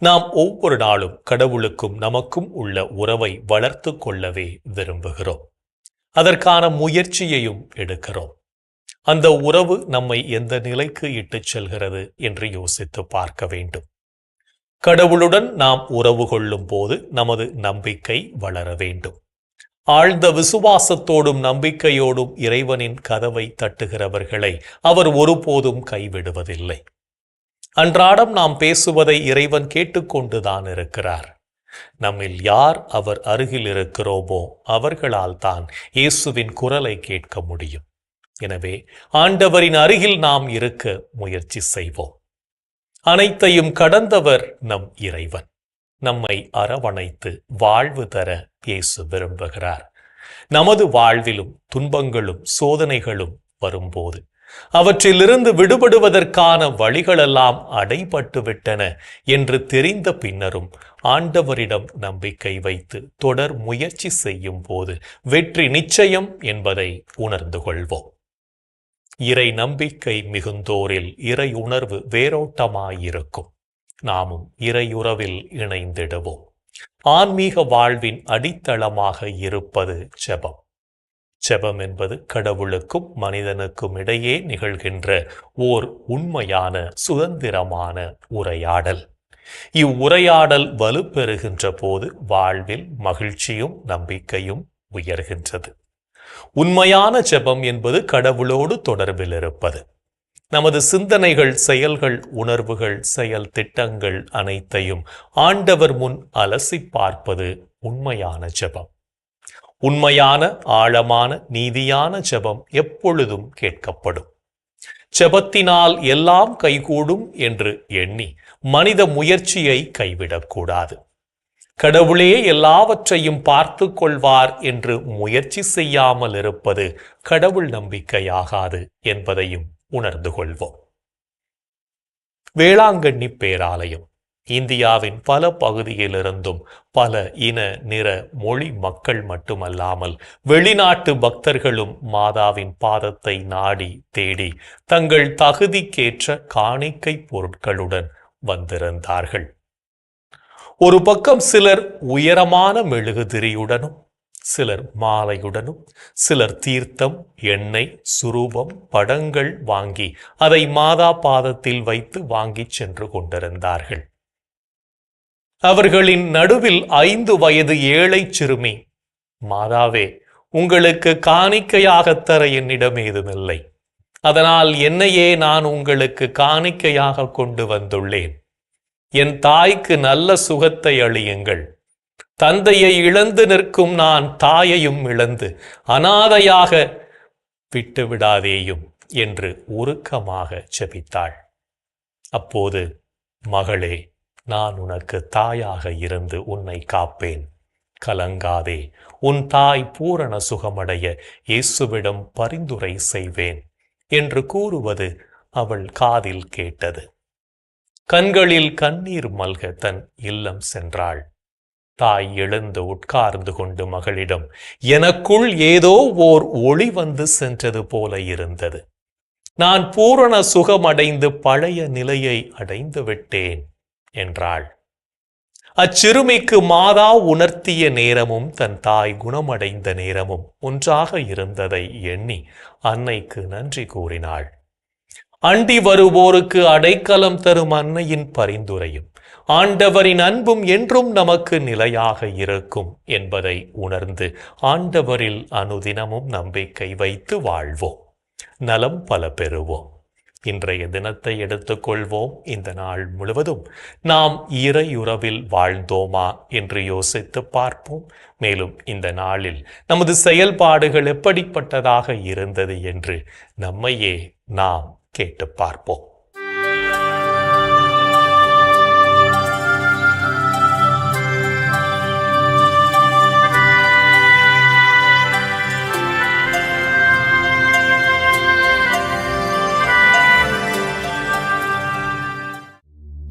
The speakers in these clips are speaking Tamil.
நாம் ஒவ்வொரு நாளும் கடவுளுக்கும் நமக்கும் உள்ள உறவை வளர்த்து கொள்ளவே விரும்புகிறோம். அதற்கான முயற்சியையும் எடுக்கிறோம். அந்த உறவு நம்மை எந்த நிலைக்கு இட்டுச் செல்கிறது என்று யோசித்து பார்க்க வேண்டும். கடவுளுடன் நாம் உறவு கொள்ளும் போது நமது நம்பிக்கை வளர வேண்டும். ஆழ்ந்த விசுவாசத்தோடும் நம்பிக்கையோடும் இறைவனின் கதவை தட்டுகிறவர்களை அவர் ஒருபோதும் கைவிடுவதில்லை. அன்றாடம் நாம் பேசுவதை இறைவன் கேட்டுக்கொண்டுதான் இருக்கிறார். நம்மில் யார் அவர் அருகில் இருக்கிறோமோ அவர்களால் தான் இயேசுவின் குரலை கேட்க முடியும். எனவே ஆண்டவரின் அருகில் நாம் இருக்க முயற்சி செய்வோம். அனைத்தையும் கடந்தவர் நம் இறைவன். நம்மை அரவணைத்து வாழ்வு தர இயேசு விரும்புகிறார். நமது வாழ்விலும் துன்பங்களும் சோதனைகளும் வரும்போது அவற்றிலிருந்து விடுபடுவதற்கான வழிகளெல்லாம் அடைபட்டுவிட்டன என்று தெரிந்த பின்னரும் ஆண்டவரிடம் நம்பிக்கை வைத்து தொடர் முயற்சி செய்யும் போது வெற்றி நிச்சயம் என்பதை உணர்ந்து கொள்வோம். இறை நம்பிக்கை மிகுந்தோரில் இறை உணர்வு வேரோட்டமாயிருக்கும். நாமும் இறையுறவில் இணைந்திடுவோம். ஆன்மீக வாழ்வின் அடித்தளமாக இருப்பது ஜெபம் ஜெபம் என்பது கடவுளுக்கும் மனிதனுக்கும் இடையே நிகழ்கின்ற ஓர் உண்மையான சுதந்திரமான உரையாடல். இவ்வுரையாடல் வலுப்பெறுகின்ற போது வாழ்வில் மகிழ்ச்சியும் நம்பிக்கையும் உயர்கின்றது. உண்மையான ஜெபம் என்பது கடவுளோடு தொடர்பில் இருப்பது. நமது சிந்தனைகள் செயல்கள் உணர்வுகள் செயல் திட்டங்கள் அனைத்தையும் ஆண்டவர் முன் அலசி பார்ப்பது உண்மையான ஜெபம் உண்மையான ஆழமான நீதியான ஜெபம் எப்பொழுதும் கேட்கப்படும். ஜெபத்தினால் எல்லாம் கைகூடும் என்று எண்ணி மனித முயற்சியை கைவிடக்கூடாது. கடவுளே எல்லாவற்றையும் பார்த்து கொள்வார் என்று முயற்சி செய்யாமல் இருப்பது கடவுள் நம்பிக்கையாகாது என்பதையும் உணர்ந்து கொள்வோம். வேளாங்கண்ணி பேராலயம். இந்தியாவின் பல பகுதியிலிருந்தும் பல இன நிற மொழி மக்கள் மட்டுமல்லாமல் வெளிநாட்டு பக்தர்களும் மாதாவின் பாதத்தை நாடி தேடி தங்கள் தகுதிக்கேற்ற காணிக்கை பொருட்களுடன் வந்திருந்தார்கள். ஒரு பக்கம் சிலர் உயரமான மெழுகுதிரியுடனும் சிலர் மாலையுடனும் சிலர் தீர்த்தம் எண்ணெய் சுரூபம் படங்கள் வாங்கி அதை மாதா பாதத்தில் வைத்து வாங்கிச் சென்று கொண்டிருந்தார்கள். அவர்களின் நடுவில் ஐந்து வயது ஏழை சிறுமி. மாதாவே உங்களுக்கு காணிக்கையாகத் தர என்னிடம் ஏதுமில்லை. அதனால் என்னையே நான் உங்களுக்கு காணிக்கையாக கொண்டு வந்துள்ளேன். என் தாய்க்கு நல்ல சுகத்தை அழியுங்கள் தந்தையை இழந்து நிற்கும் நான் தாயையும் இழந்து அனாதையாக விட்டு விடாதேயும் என்று உருக்கமாக செபித்தாள் அப்போது மகளே நான் உனக்கு தாயாக இருந்து உன்னை காப்பேன். கலங்காதே உன் தாய் பூரண சுகமடைய இயேசுவிடம் பரிந்துரை செய்வேன் என்று கூறுவது அவள் காதில் கேட்டது. கண்களில் கண்ணீர் மல்க தன் இல்லம் சென்றாள். தாய் எழுந்து உட்கார்ந்து கொண்டு மகளிடம் எனக்குள் ஏதோ ஓர் ஒளி வந்து சென்றது போல இருந்தது. நான் பூரண சுகமடைந்து பழைய நிலையை அடைந்து விட்டேன். என்றாள். அச்சிறுமிக்கு மாதா உணர்த்திய நேரமும் தன் தாய் குணமடைந்த நேரமும் ஒன்றாக இருந்ததை எண்ணி அன்னைக்கு நன்றி கூறினாள். அண்டி வருவோருக்கு அடைக்கலம் தரும் அன்னையின் பரிந்துரையும் ஆண்டவரின் அன்பும் என்றும் நமக்கு நிலையாக இருக்கும் என்பதை உணர்ந்து ஆண்டவரில் அனுதினமும் நம்பிக்கை வைத்து வாழ்வோம். நலம் பல பெறுவோம். இன்றைய தினத்தை எடுத்துக்கொள்வோம் இந்த நாள் முழுவதும். நாம் இறையுறவில் வாழ்ந்தோமா என்று யோசித்து பார்ப்போம். மேலும் இந்த நாளில் நமது செயல்பாடுகள் எப்படிப்பட்டதாக இருந்தது என்று நம்மையே நாம் கேட்டு பார்ப்போம்.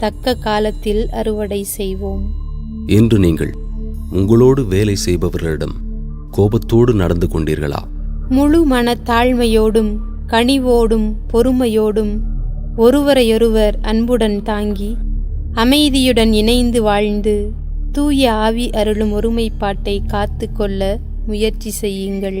தக்க காலத்தில் அறுவடை செய்வோம். இன்று நீங்கள் உங்களோடு வேலை செய்பவர்களிடம் கோபத்தோடு நடந்து கொண்டீர்களா? முழு மனத்தாழ்மையோடும் கனிவோடும் பொறுமையோடும் ஒருவரையொருவர் அன்புடன் தாங்கி அமைதியுடன் இணைந்து வாழ்ந்து தூய ஆவி அருளும் ஒருமைப்பாட்டை காத்து கொள்ள முயற்சி செய்யுங்கள்.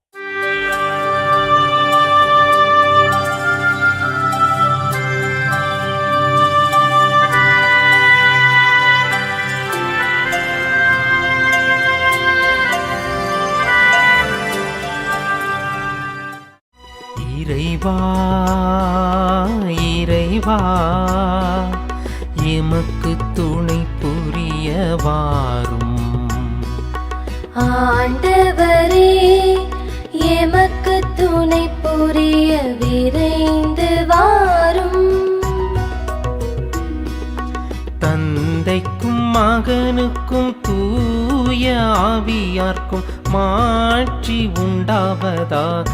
இறைவா இறைவா எமக்கு துணை புரிய வாரும் ஆண்டவரே எமக்கு துணை புரிய விரைந்து வாரும் தந்தைக்கும் மகனுக்கும் தூய ஆவியார்க்கும் மாட்சி உண்டாவதாக.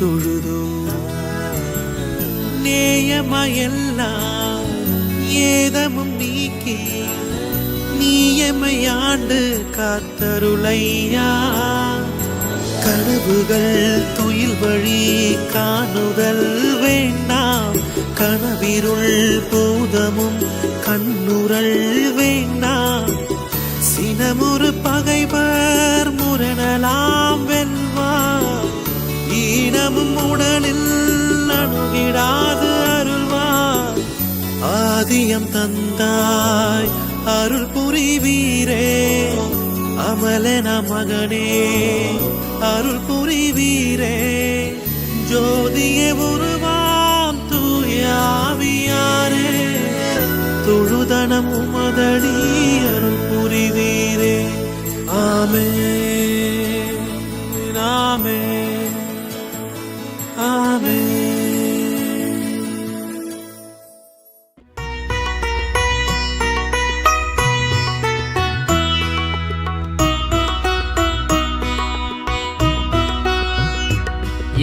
தொழுதோ நேயமையெல்லாம் ஏதமும் நீக்கி நீயமையாண்டு காத்தருளையா. கனவுகள் துயில் வழி காணுதல் வேண்டாம். கனவிருள் பூதமும் கண்ணுரள் வேண்டாம். சினமுறு பகைவர் முரணலாம் வெல்வார் தினமும் உடலில் அணுகிடாது அருள்வார் ஆதியம் தந்தாய் அருள் புரிவீரே. அமலன மகனே அருள் புரிவீரே. ஜோதியே உருவாம் தூயாவியாரே தொழுதனம் உமதடி அருள் புரிவீரே. ஆமே ஆமே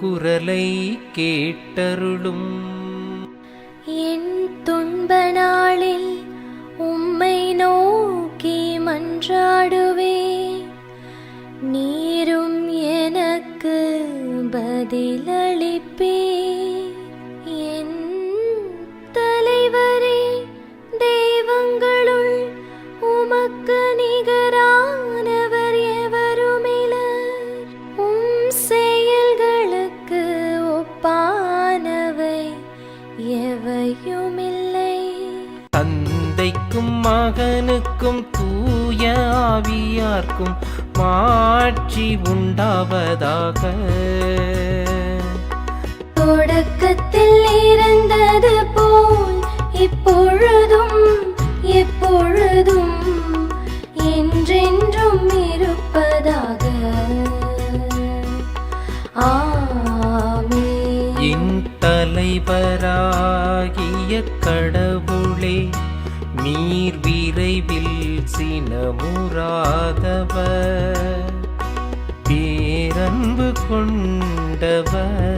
குரலை கேட்டருளும். என் துன்ப நாளில் உம்மை நோக்கி மன்றாடுவே. நீரும் எனக்கு பதிலளிப்பே. என் தலைவரே தெய்வங்களுள் உமக்கு நீ மகனுக்கும் தூய ஆவியார்க்கும் மாட்சி உண்டாவதாக. தொடக்கத்தில் இருந்தது போல் இப்பொழுதும் எப்பொழுதும் என்றென்றும் இருப்பதாக. என் தலைவராகிய கடவுளே நீர் விரைவில் சினமுறாதவர். பேரன்பு கொண்டவர்.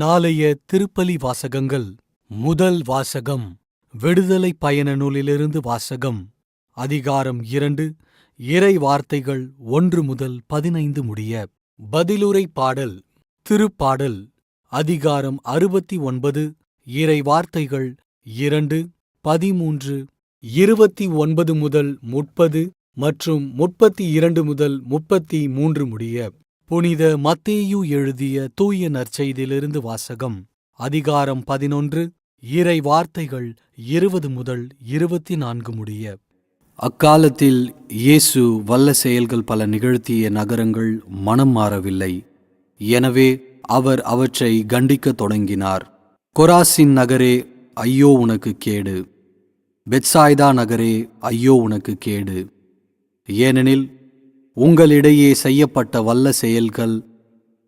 நாளைய திருப்பலி வாசகங்கள். முதல் வாசகம் விடுதலை பயண நூலிலிருந்து வாசகம். அதிகாரம் இரண்டு இறை வார்த்தைகள் ஒன்று முதல் பதினைந்து முடிய. பதிலுரை பாடல் திருப்பாடல். அதிகாரம் அறுபத்தி ஒன்பது இறை வார்த்தைகள் இரண்டு பதிமூன்று இருபத்தி ஒன்பது முதல் முப்பது மற்றும் முப்பத்தி இரண்டு முதல் முப்பத்தி மூன்று முடிய. புனித மத்தேயு எழுதிய தூய நற்செய்தியிலிருந்து வாசகம் அதிகாரம் பதினொன்று இறை வார்த்தைகள் இருபது முதல் இருபத்தி நான்கு முடிய. அக்காலத்தில் இயேசு வல்ல செயல்கள் பல நிகழ்த்திய நகரங்கள் மனம் மாறவில்லை. எனவே அவர் அவற்றை கண்டிக்கத் தொடங்கினார். கொராசின் நகரே ஐயோ உனக்கு கேடு. பெட்சாய்தா நகரே ஐயோ உனக்கு கேடு. ஏனெனில் உங்களிடையே செய்யப்பட்ட வல்ல செயல்கள்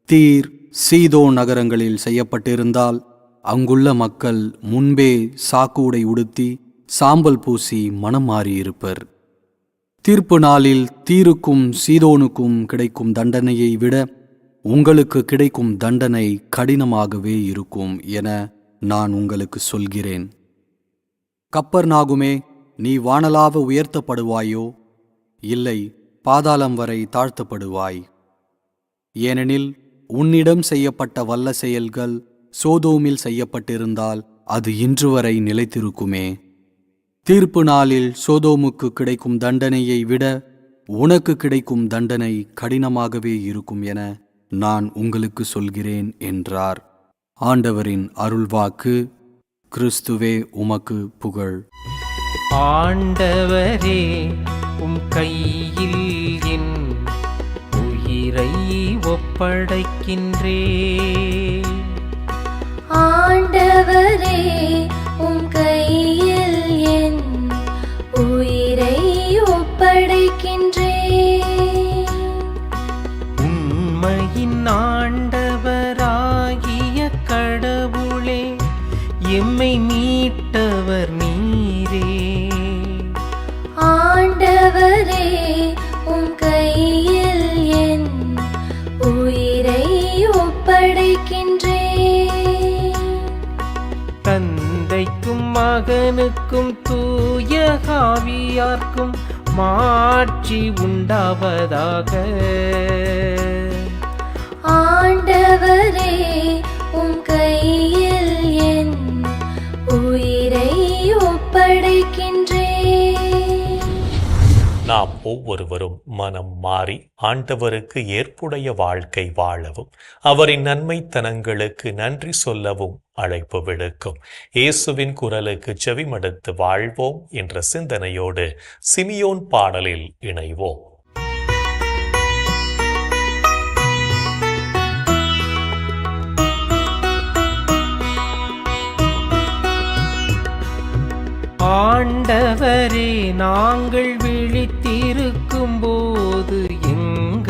தீர் சீதோ நகரங்களில் செய்யப்பட்டிருந்தால் அங்குள்ள மக்கள் முன்பே சாக்குடை உடுத்தி சாம்பல் பூசி மனம் மாறியிருப்பர். தீர்ப்பு நாளில் தீருக்கும் சீதோனுக்கும் கிடைக்கும் தண்டனையை விட உங்களுக்கு கிடைக்கும் தண்டனை கடினமாகவே இருக்கும் என நான் உங்களுக்கு சொல்கிறேன். கப்பர்நாகுமே நீ வானலாவ உயர்த்தப்படுவாயோ? இல்லை பாதாளம் வரை தாழ்த்தப்படுவாய். ஏனெனில் உன்னிடம் செய்யப்பட்ட வல்ல செயல்கள் சோதோமில் செய்யப்பட்டிருந்தால் அது இன்று வரை நிலைத்திருக்குமே. தீர்ப்பு நாளில் சோதோமுக்கு கிடைக்கும் தண்டனையை விட உனக்கு கிடைக்கும் தண்டனை கடினமாகவே இருக்கும் என நான் உங்களுக்கு சொல்கிறேன் என்றார். ஆண்டவரின் அருள்வாக்கு கிறிஸ்துவே உமக்கு புகழ். ஆண்டவரே உம் கையில் உயிரை ஒப்படைக்கின்றே. ஆண்டவரே ஆண்டவருக்கு ஏற்புடைய வாழ்க்கை வாழவும் அவரின் நன்மைத்தனங்களுக்கு நன்றி சொல்லவும் அழைப்பு விடுக்கும். இயேசுவின் குரலுக்கு செவிமடுத்து வாழ்வோம் என்ற சிந்தனையோடு சிமியோன் பாடலில் இணைவோம். ஆண்டவரே நாங்கள் விழித்திருக்கும் போது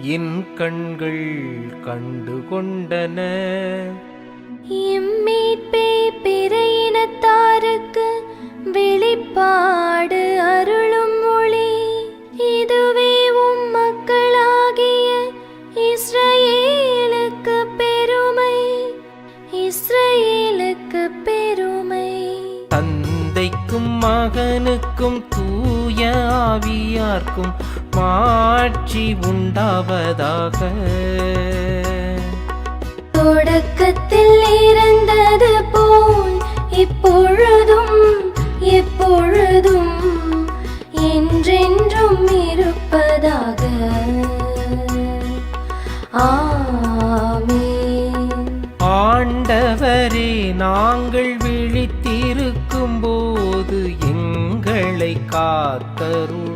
என் கண்கள் கண்டு கொண்டன இம்மீட்பே பிற இனத்தாருக்கு வெளிப்பாடு அருளும் ஒளி இதுவே உம் மக்களாகிய இஸ்ரவேலுக்கு பெருமை. இஸ்ரவேலுக்கு பெருமை. தந்தைக்கும் மகனுக்கும் தூய ஆவியார்க்கும் மாட்சி உண்டாவதாக. தொடக்கத்தில் இருந்தது போல் இப்பொழுதும் எப்பொழுதும் என்றென்றும் இருப்பதாக. ஆண்டவரே நாங்கள் விழித்திருக்கும் எங்களை காத்தருளும்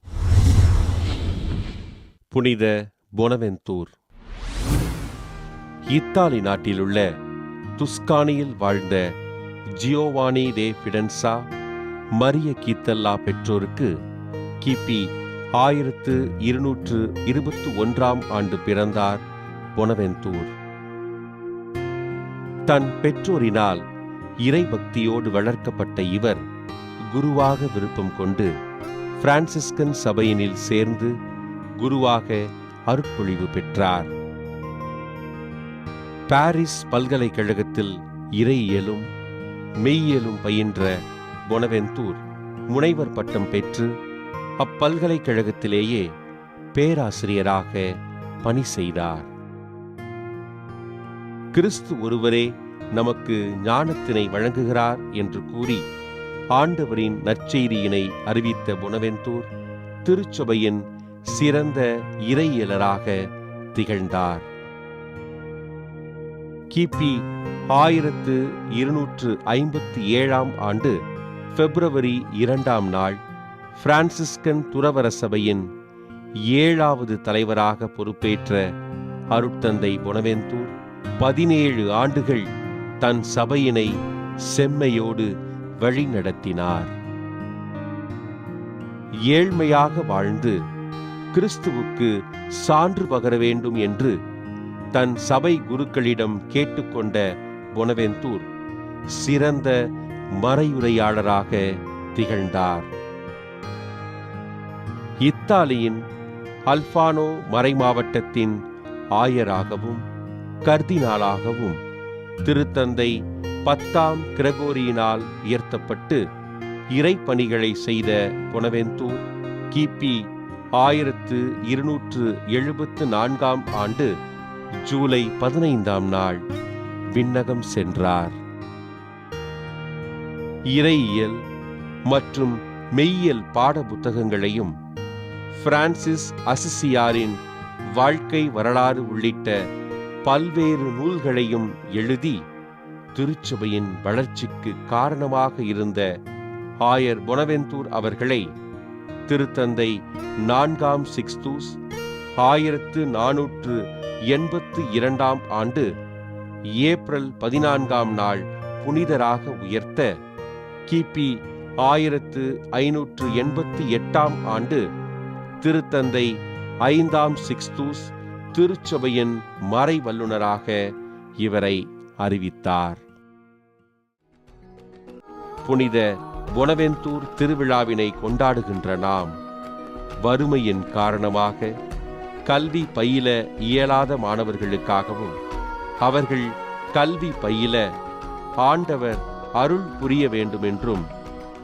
புனித பொனவெந்தூர் இத்தாலி நாட்டிலுள்ள துஸ்கானியில் வாழ்ந்த ஜியோவானி டே ஃபிடன்சா மரிய கீத்தல்லா பெற்றோருக்கு கிபி ஆயிரத்து இருநூற்று இருபத்து ஒன்றாம் ஆண்டு பிறந்தார் பொனவெந்தூர் தன் பெற்றோரினால் இறைபக்தியோடு வளர்க்கப்பட்ட இவர் குருவாக விருப்பம் கொண்டு பிரான்சிஸ்கன் சபையினில் சேர்ந்து குருவாக அருட்பொழிவு பெற்றார். பாரிஸ் பல்கலைக்கழகத்தில் இறையியலும் மெய்யியலும் பயின்ற பொனவெந்தூர் முனைவர் பட்டம் பெற்று அப்பல்கலைக்கழகத்திலேயே பேராசிரியராக பணி செய்தார். கிறிஸ்து ஒருவரே நமக்கு ஞானத்தினை வழங்குகிறார் என்று கூறி ஆண்டவரின் நற்செய்தியினை அறிவித்த புனவெந்தூர் திருச்சபையின் சிறந்த இறையியலராக திகழ்ந்தார். கிபி ஆயிரத்து இருநூற்று ஐம்பத்தி ஏழாம் ஆண்டு பிப்ரவரி இரண்டாம் நாள் பிரான்சிஸ்கன் துறவர சபையின் ஏழாவது தலைவராக பொறுப்பேற்ற அருட்தந்தை புனவெந்தூர் பதினேழு ஆண்டுகள் தன் சபையினை செம்மையோடு வழிநடத்தினார். ஏழ்மையாக வாழ்ந்து கிறிஸ்துவுக்கு சான்று பகர வேண்டும் என்று தன் சபை குருக்களிடம் கேட்டுக்கொண்ட பொனவெந்தூர் சிறந்த மறையுரையாளராக திகழ்ந்தார். இத்தாலியின் அல்பானோ மறைமாவட்டத்தின் ஆயராகவும் கர்தினாலாகவும் திருத்தந்தை பத்தாம் கிரகோரியினால் உயர்த்தப்பட்டு இறைப்பணிகளை செய்த பொனவெந்தூர் கிபி ஆயிரத்து இருநூற்று எழுபத்து நான்காம் ஆண்டு ஜூலை பதினைந்தாம் நாள். விண்ணகம் சென்றார். இறையியல் மற்றும் மெய்யியல் பாட புத்தகங்களையும் பிரான்சிஸ் அசிசியாரின் வாழ்க்கை வரலாறு உள்ளிட்ட பல்வேறு நூல்களையும் எழுதி திருச்சபையின் வளர்ச்சிக்கு காரணமாக இருந்த ஆயர் பொனவெந்தூர் அவர்களை திருத்தந்தை நான்காம் சிக்ஸ்தூஸ் ஆயிரத்து நானூற்று எண்பத்து இரண்டாம் ஆண்டு ஏப்ரல் பதினான்காம் நாள் புனிதராக உயர்த்த கிபி ஆயிரத்து ஐநூற்று எண்பத்தி எட்டாம் ஆண்டு திருத்தந்தை ஐந்தாம் சிக்ஸ்தூஸ் திருச்சபையின் மறைவல்லுனராக இவரை அறிவித்தார். புனித பொனவெந்தூர் திருவிழாவினை கொண்டாடுகின்ற நாம் வறுமையின் காரணமாக கல்வி பயில இயலாத மாணவர்களுக்காகவும் அவர்கள் கல்வி பயில ஆண்டவர் அருள் புரிய வேண்டுமென்றும்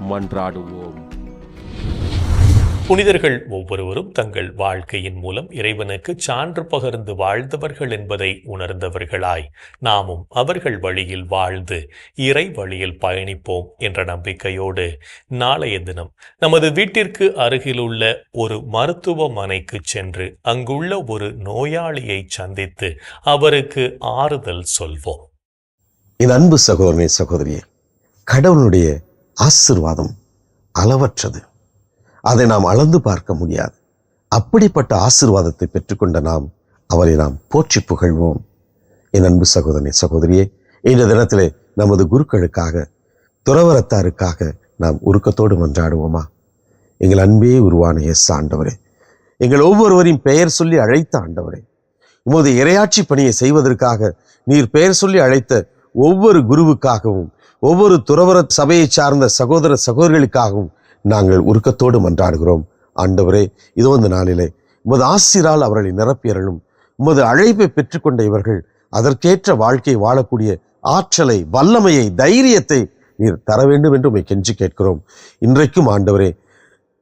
மன்றாடுவோம். புனிதர்கள் ஒவ்வொருவரும் தங்கள் வாழ்க்கையின் மூலம் இறைவனுக்கு சான்று பகிர்ந்து வாழ்ந்தவர்கள் என்பதை உணர்ந்தவர்களாய். நாமும் அவர்கள் வழியில் வாழ்ந்து இறை வழியில் பயணிப்போம் என்ற நம்பிக்கையோடு நாளைய தினம் நமது வீட்டிற்கு அருகிலுள்ள ஒரு மருத்துவமனைக்கு சென்று அங்குள்ள ஒரு நோயாளியை சந்தித்து அவருக்கு ஆறுதல் சொல்வோம். என் அன்பு சகோதரனே சகோதரியே கடவுளுடைய ஆசிர்வாதம் அளவற்றது. அதை நாம் அளந்து பார்க்க முடியாது. அப்படிப்பட்ட ஆசிர்வாதத்தை பெற்றுக்கொண்ட நாம் அவரை நாம் போற்றி புகழ்வோம். என் அன்பு சகோதரனே சகோதரியே இந்த தினத்திலே நமது குருக்களுக்காக துறவரத்தாருக்காக நாம் உருக்கத்தோடு மன்றாடுவோமா? எங்கள் அன்பே உருவான எஸ் ஆண்டவரே. எங்கள் ஒவ்வொருவரையும் பெயர் சொல்லி அழைத்த ஆண்டவரே. உமது இரையாட்சி பணியை செய்வதற்காக நீர் பெயர் சொல்லி அழைத்த ஒவ்வொரு குருவுக்காகவும் ஒவ்வொரு துறவர சபையை சார்ந்த சகோதர சகோதரிகளுக்காகவும் நாங்கள் உருக்கத்தோடு மன்றாடுகிறோம் ஆண்டவரே இதோ இந்த நாளிலே உமது ஆசிரால் அவர்களை நிரப்பியறலும் உமது அழைப்பை பெற்றுக்கொண்ட இவர்கள் அதற்கேற்ற வாழ்க்கை வாழக்கூடிய ஆற்றலை வல்லமையை தைரியத்தை நீர் தர வேண்டும் என்று உமை கெஞ்சி கேட்கிறோம். இன்றைக்கும் ஆண்டவரே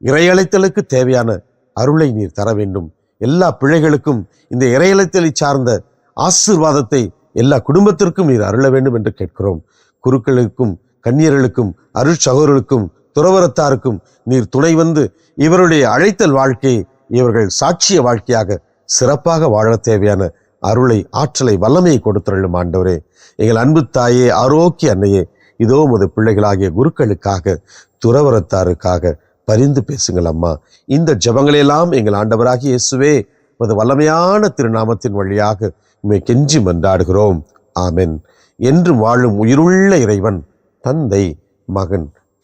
இறையழைத்தலுக்கு தேவையான அருளை நீர் தர வேண்டும். எல்லா பிள்ளைகளுக்கும் இந்த இறையழைத்தலை சார்ந்த ஆசீர்வாதத்தை எல்லா குடும்பத்திற்கும் நீர் அருள வேண்டும் என்று கேட்கிறோம். குருக்களுக்கும் கன்னியர்களுக்கும் அருள் சகோதரர்களுக்கும் துறவரத்தாருக்கும் நீர் துணை வந்து இவருடைய அழைத்தல் வாழ்க்கையை இவர்கள் சாட்சிய வாழ்க்கையாக சிறப்பாக வாழ தேவையான அருளை ஆற்றலை வல்லமையை கொடுத்துள்ளும் ஆண்டவரே. எங்கள் அன்பு தாயே ஆரோக்கிய அன்னையே இதோ உமது பிள்ளைகளாகிய குருக்களுக்காக துறவரத்தாருக்காக பரிந்து பேசுங்கள் அம்மா. இந்த ஜெபங்களெல்லாம் எங்கள் ஆண்டவராகிய இயேசுவே உமது வல்லமையான திருநாமத்தின் வழியாக உண்மை கெஞ்சி மன்றாடுகிறோம். ஆமென். என்றும் வாழும் உயிருள்ள இறைவன் தந்தை மகன்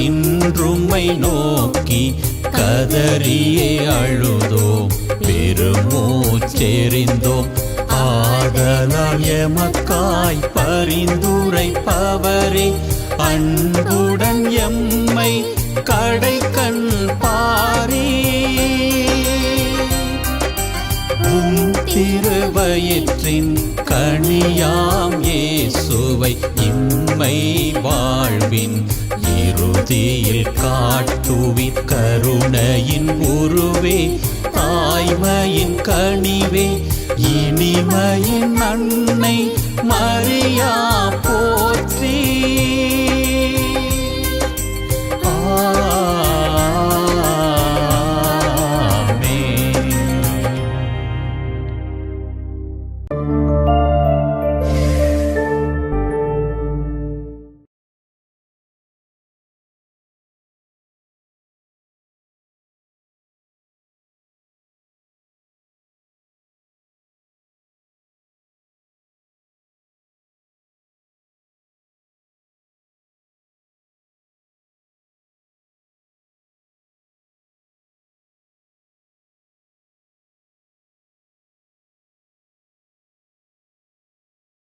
நின்றுமை நோக்கி கதறியே அழுதோம். பெருமூச்செறிந்தோம். ஆதலால் எமக்காய் பரிந்துரைப்பவரே அன்புடன் எம்மை கடை கண் பாரே. உம் திருவயிற்றின் கணியாம் இயேசுவை இம்மை வாழ்வின் இறுதியில் காட்டுவிற் கருணையின் உருவே தாய்மையின் கனிவே இனிமையின் அன்னை மரியா